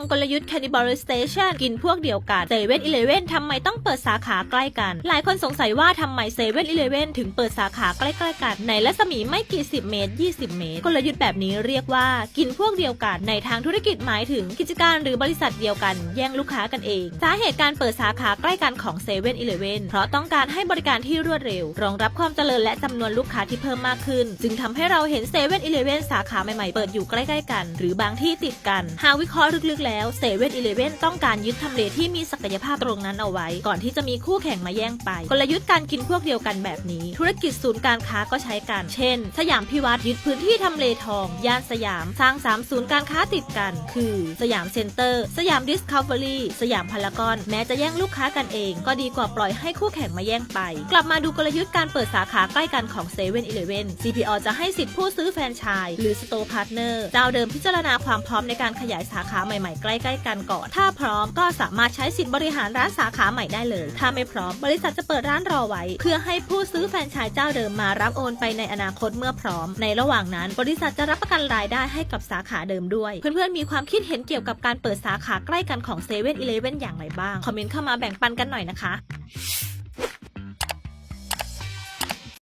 กลยุทธ์ cannibalization กินพวกเดียวกันเซเว่นอีเลเว่นทำไมต้องเปิดสาขาใกล้กัน หลายคนสงสัยว่าทำไมเซเว่นอีเลเว่นถึงเปิดสาขาใกล้ๆกันในรัศมีไม่กี่สิบเมตร 20 เมตร กลยุทธ์แบบนี้เรียกว่า กินพวกเดียวกันในทางธุรกิจหมายถึงกิจการหรือบริษัทเดียวกัน แย่งลูกค้ากันเอง สาเหตุการเปิดสาขาใกล้กันของเซเว่นอีเลเว่นเพราะต้องการให้บริการที่รวดเร็ว รองรับความเจริญและจำนวนลูกค้าที่เพิ่มมากขึ้น จึงทำให้เราเห็นเซเว่นอีเลเว่นสาขาใหม่ๆเปิดอยู่ใกล้ๆกัน หรือบางที่ติดกันหากวิเคราะห์ลึกๆแล้วเซเว่นอีเลเว่นต้องการยึดทำเลที่มีศักยภาพตรงนั้นเอาไว้ ก่อนที่จะมีคู่แข่งมาแย่งไป กลยุทธ์การกินพวกเดียวกันแบบนี้ ธุรกิจศูนย์การค้าก็ใช้กันเช่น สยามพิวัตรยึดพื้นที่ทำเลทอง ย่านสยาม สร้างสามศูนย์การค้าติดกัน คือ สยามเซ็นเตอร์ สยามดิสคัฟเวอรี่สยามพารากอนแม้จะแย่งลูกค้ากันเอง ก็ดีกว่าปล่อยให้คู่แข่งมาแย่งไป กลับมาดูกลยุทธ์การเปิดสาขาใกล้กันของ7 e เ e ่ e อ CPO จะให้สิทธิผู้ซื้อแฟรนไชส์หรือสโตร์พาร์ทเนอร์เจ้าเดิมพิจารณาความพร้อมในการขยายสาขาใหม่ใกล้ๆกันก่อน ถ้าพร้อมก็สามารถใช้สิทธิบริหารร้านสาขาใหม่ได้เลย ถ้าไม่พร้อมบริษัทจะเปิดร้านรอไว้ เพื่อให้ผู้ซื้อแฟรนไชส์เจ้าเดิมมารับโอนไปในอนาคตเมื่อพร้อม ในระหว่างนั้น บริษัทจะรับประกันรายได้ให้กับสาขาเดิมด้วย เพื่อนๆมีความคิดเห็นเกี่ยวกับการเปิดสาขาใกล้กันของ7 e เ e ่ e ออย่างไรบ้าง คอมเมนต์เข้ามาแบ่งปันกันหน่อยนะคะ